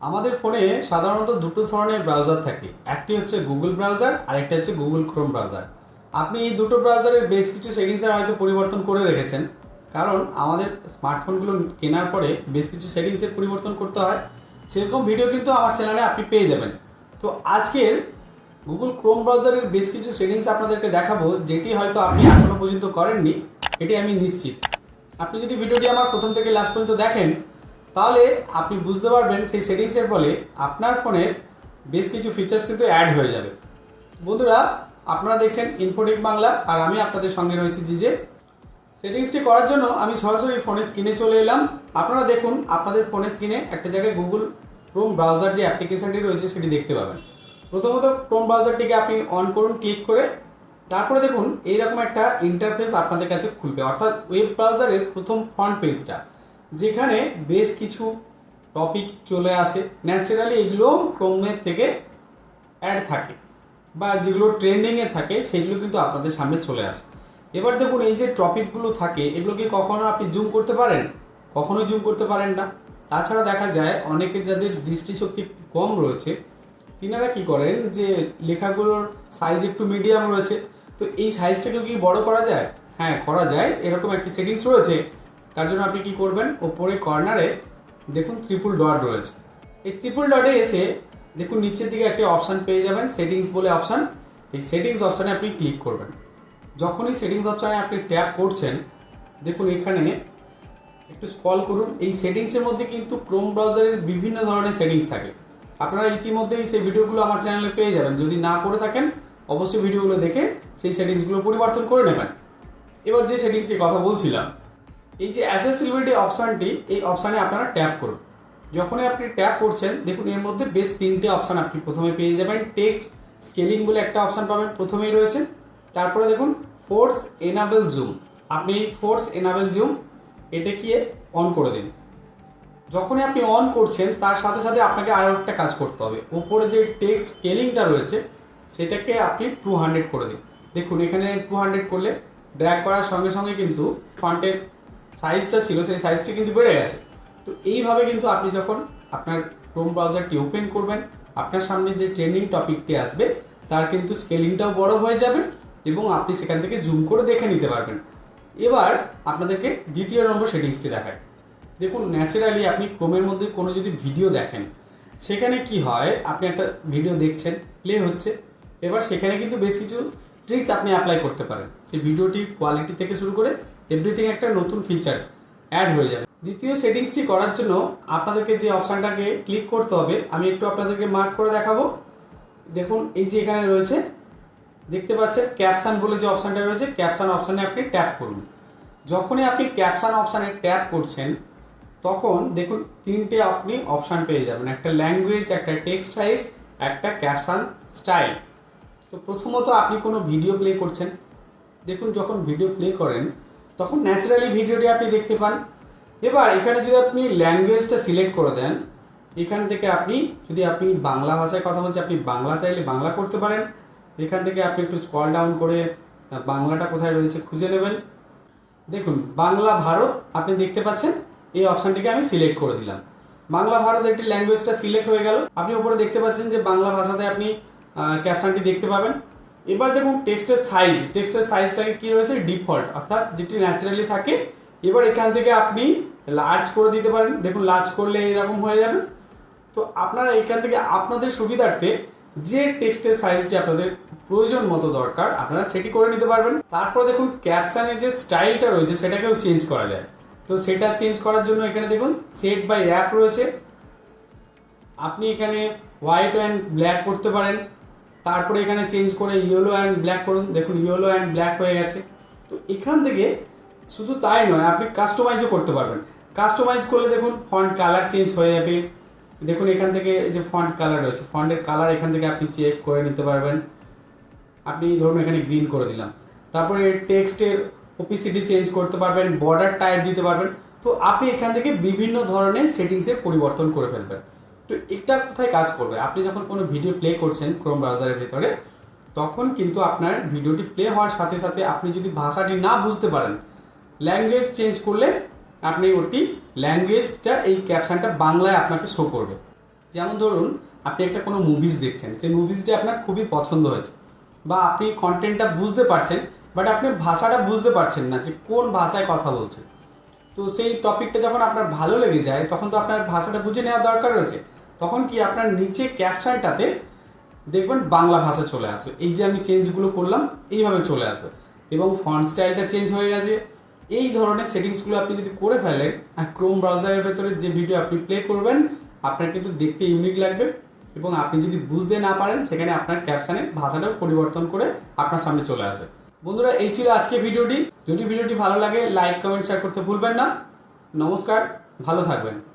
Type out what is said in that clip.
আমাদের ফোনে সাধারণত দুটো ধরনের ব্রাউজার থাকে। একটি হচ্ছে গুগল ব্রাউজার আরেকটা হচ্ছে গুগল ক্রোম ব্রাউজার আপনি এই দুটো ব্রাউজারের বেশ কিছু সেটিংসের হয়তো পরিবর্তন করে রেখেছেন। কারণ আমাদের স্মার্টফোনগুলো কেনার পরে বেশ কিছু সেটিংসের পরিবর্তন করতে হয়। সেরকম ভিডিও কিন্তু আমার চ্যানেলে আপনি পেয়ে যাবেন। তো আজকের গুগল ক্রোম ব্রাউজারের বেশ কিছু সেটিংস আপনাদেরকে দেখাবো, যেটি হয়তো আপনি এখনও পর্যন্ত করেননি। এটি আমি নিশ্চিত। আপনি যদি ভিডিওটি আমার প্রথম থেকে লাস্ট পর্যন্ত দেখেন তাহলে আপনি বুঝতে পারবেন সেই সেটিংসের ফলে আপনার ফোনের বেশ কিছু ফিচার্স কিন্তু অ্যাড হয়ে যাবে। বন্ধুরা, আপনারা দেখছেন ইনফোটেক বাংলা আর আমি আপনাদের সঙ্গে রয়েছি জিজে সেটিংসটি করার জন্য আমি সরাসরি ফোনের স্ক্রিনে চলে এলাম। আপনারা দেখুন, আপনাদের ফোনের স্ক্রিনে একটা জায়গায় গুগল ক্রোম ব্রাউজার যে অ্যাপ্লিকেশনটি রয়েছে সেটি দেখতে পাবেন। প্রথমত ক্রোম ব্রাউজারটিকে আপনি অন করুন ক্লিক করে। তারপরে দেখুন, এইরকম একটা ইন্টারফেস আপনাদের কাছে খুলবে। অর্থাৎ ওয়েব ব্রাউজারের প্রথম ফ্রন্ট পেজটা যেখানে বেশ কিছু টপিক চলে আসে। ন্যাচারালি এগুলো ক্রোমের থেকে অ্যাড থাকে বা যেগুলো ট্রেন্ডিংয়ে থাকে, সেগুলো কিন্তু আপনাদের সামনে চলে আসে। এবার দেখুন, এই যে টপিকগুলো থাকে, এগুলো কি কখনো আপনি জুম করতে পারেন? কখনোই জুম করতে পারেন না। তাছাড়া দেখা যায়, অনেকের যাদের দৃষ্টিশক্তি কম রয়েছে, তিনারা কি করেন যে লেখাগুলোর সাইজ একটু মিডিয়াম রয়েছে। তো এই সাইজটাকেও কি বড় করা যায়? হ্যাঁ করা যায়। এরকম একটি সেটিংস রয়েছে তার জন্য আপনি কি করবেন? ওপরে কর্নারে দেখুন ট্রিপল ডট রয়েছে। এই ট্রিপল ডটে এসে দেখুন নিচের দিকে একটি অপশান পেয়ে যাবেন সেটিংস বলে অপশান এই সেটিংস অপশানে আপনি ক্লিক করবেন। যখনই সেটিংস অপশানে আপনি ট্যাপ করছেন, দেখুন এখানে একটু স্ক্রল করুন। এই সেটিংসের মধ্যে কিন্তু ক্রোম ব্রাউজারের বিভিন্ন ধরনের সেটিংস থাকে। আপনারা ইতিমধ্যেই সেই ভিডিওগুলো আমার চ্যানেলে পেয়ে যাবেন। যদি না করে থাকেন, অবশ্যই ভিডিওগুলো দেখে সেই সেটিংসগুলো পরিবর্তন করে নেবেন। এবার যে সেটিংসটির কথা বলছিলাম এই যে অ্যাসেসিবিলিটি অপশানটি এই অপশানে আপনারা ট্যাপ করুন। যখনই আপনি ট্যাপ করছেন, দেখুন এর মধ্যে বেশ তিনটে অপশান আপনি প্রথমে পেয়ে যাবেন। টেক্সট স্কেলিং বলে একটা অপশান পাবেন, প্রথমেই রয়েছে। তারপরে দেখুন ফোর্স এনাবেল জুম আপনি এই ফোর্স এনাবেল জুম এটা কি অন করে দিন। যখনই আপনি অন করছেন, তার সাথে সাথে আপনাকে আরও একটা কাজ করতে হবে। উপরে যে টেক্সট স্কেলিংটা রয়েছে, সেটাকে আপনি টু হান্ড্রেড করে দিন। দেখুন, এখানে টু হান্ড্রেড করলে ড্র্যাগ করার সঙ্গে সঙ্গে কিন্তু ফন্টের সাইজটা ছিল, সেই সাইজটি কিন্তু বেড়ে গেছে। তো এইভাবে কিন্তু আপনি যখন আপনার ক্রোম ব্রাউজারটি ওপেন করবেন, আপনার সামনে যে ট্রেন্ডিং টপিকটি আসবে, তার কিন্তু স্কেলিংটাও বড় হয়ে যাবে এবং আপনি সেখান থেকে জুম করে দেখে নিতে পারবেন। এবার আপনাদেরকে দ্বিতীয় নম্বর সেটিংসটি দেখায় দেখুন ন্যাচারালি আপনি ক্রোমের মধ্যে কোনো যদি ভিডিও দেখেন, সেখানে কি হয়, আপনি একটা ভিডিও দেখছেন প্লে হচ্ছে, এবার সেখানে কিন্তু বেশ কিছু ট্রিক্স আপনি অ্যাপ্লাই করতে পারেন। সেই ভিডিওটির কোয়ালিটি থেকে শুরু করে এভরিথিং একটা নতুন ফিচার্স অ্যাড হয়ে যাবে। দ্বিতীয় সেটিংসটি করার জন্য আপনাদেরকে যে অপশানটাকে ক্লিক করতে হবে, আমি একটু আপনাদেরকে মার্ক করে দেখাবো। দেখুন, এই যে এখানে রয়েছে, দেখতে পাচ্ছেন ক্যাপশন বলে যে অপশানটা রয়েছে ক্যাপশন অপশানে আপনি ট্যাপ করুন। যখনই আপনি ক্যাপশন অপশানে ট্যাপ করছেন, তখন দেখুন, তিনটে আপনি অপশান পেয়ে যাবেন। একটা ল্যাঙ্গুয়েজ একটা টেক্সট সাইজ একটা ক্যাপশন স্টাইল তো প্রথমত আপনি কোনো ভিডিও প্লে করছেন। দেখুন, যখন ভিডিও প্লে করেন তখন ন্যাচারালি ভিডিওটি আপনি দেখতে পান। এবার এখানে যদি আপনি ল্যাঙ্গুয়েজটা সিলেক্ট করে দেন, এখান থেকে আপনি, যদি আপনি বাংলা ভাষায় কথা বলছেন, আপনি বাংলা চাইলে বাংলা করতে পারেন। এখান থেকে আপনি একটু স্কল ডাউন করে বাংলাটা কোথায় রয়েছে খুঁজে নেবেন। দেখুন, বাংলা ভারত, আপনি দেখতে পাচ্ছেন, এই অপশানটিকে আমি সিলেক্ট করে দিলাম। বাংলা ভারত একটি ল্যাঙ্গুয়েজটা সিলেক্ট হয়ে গেল। আপনি উপরে দেখতে পাচ্ছেন যে বাংলা ভাষাতে আপনি ক্যাপশনটি দেখতে পাবেন। এবার দেখুন টেক্সটের সাইজ টেক্সটের সাইজটাকে কি রয়েছে? ডিফল্ট অর্থাৎ যেটি ন্যাচারালি থাকে। এবার এখান থেকে আপনি লার্জ করে দিতে পারেন। দেখুন লার্জ করলে এরকম হয়ে যাবে। তো আপনারা এখান থেকে আপনাদের সুবিধার্থে যে টেক্সটের সাইজটি আপনাদের প্রয়োজন মতো দরকার, আপনারা সেটি করে নিতে পারবেন। তারপর দেখুন ক্যাপশনের যে স্টাইলটা রয়েছে, সেটাকেও চেঞ্জ করা যায়। তো সেটা চেঞ্জ করার জন্য এখানে দেখুন সেট বাই অ্যাপ রয়েছে। আপনি এখানে হোয়াইট অ্যান্ড ব্ল্যাক করতে পারেন। তারপরে এখানে চেঞ্জ করে ইয়েলো অ্যান্ড ব্ল্যাক করুন। দেখুন ইয়েলো অ্যান্ড ব্ল্যাক হয়ে গেছে। তো এখান থেকে শুধু তাই নয়, আপনি কাস্টমাইজও করতে পারবেন। কাস্টমাইজ করলে দেখুন ফন্ট কালার চেঞ্জ হয়ে যাবে। দেখুন, এখান থেকে যে ফন্ট কালার রয়েছে ফন্টের কালার এখান থেকে আপনি চেক করে নিতে পারবেন। আপনি ধরুন, এখানে গ্রিন করে দিলাম। তারপরে টেক্সটের ওপিসিটি চেঞ্জ করতে পারবেন বর্ডার টাইপ দিতে পারবেন। তো আপনি এখান থেকে বিভিন্ন ধরনের সেটিংসের পরিবর্তন করে ফেলবেন। তো এটা কোথায় কাজ করবে? আপনি যখন কোনো ভিডিও প্লে করছেন ক্রোম ব্রাউজারের ভিতরে, তখন কিন্তু আপনার ভিডিওটি প্লে হওয়ার সাথে সাথে আপনি যদি ভাষাটি না বুঝতে পারেন ল্যাঙ্গুয়েজ চেঞ্জ করলে আপনি ওটি ল্যাঙ্গুয়েজটা এই ক্যাপশনটা বাংলায় আপনাকে শো করবে। যেমন ধরুন, আপনি একটা কোনো মুভিজ দেখছেন, সেই মুভিজটি আপনার খুবই পছন্দ হয়েছে বা আপনি কন্টেন্টটা বুঝতে পারছেন বাট আপনি ভাষাটা বুঝতে পারছেন না যে কোন ভাষায় কথা বলছে তো সেই টপিকটা যখন আপনার ভালো লেগে যায়, তখন তো আপনার ভাষাটা বুঝে নেওয়ার দরকার রয়েছে। তখন কি আপনার নিচে ক্যাপশনটাতে দেখবেন বাংলা ভাষা চলে আসবে। এই যে আমি চেঞ্জগুলো করলাম, এইভাবে চলে আসবে। এবং ফন্ট স্টাইলটা চেঞ্জ হয়ে গেছে। এই ধরনের সেটিংসগুলো আপনি যদি করে ফেলেন, আর ক্রোম ব্রাউজারের ভেতরে যে ভিডিও আপনি প্লে করবেন, আপনার কিন্তু দেখতে ইউনিক লাগবে। এবং আপনি যদি বুঝতে না পারেন, সেখানে আপনার ক্যাপশনে ভাষাটাও পরিবর্তন করে আপনার সামনে চলে আসবে। বন্ধুরা, এই ছিল আজকে ভিডিওটি। যদি ভিডিওটি ভালো লাগে লাইক কমেন্ট শেয়ার করতে ভুলবেন না। নমস্কার, ভালো থাকবেন।